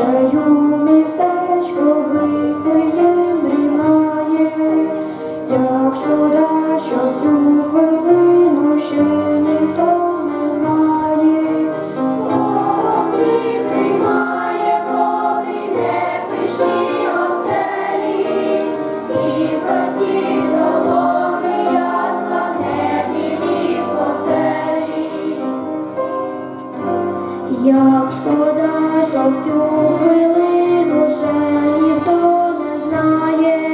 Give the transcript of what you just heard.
shine. Як шкода, що в цю хвилину ще ніхто не знає.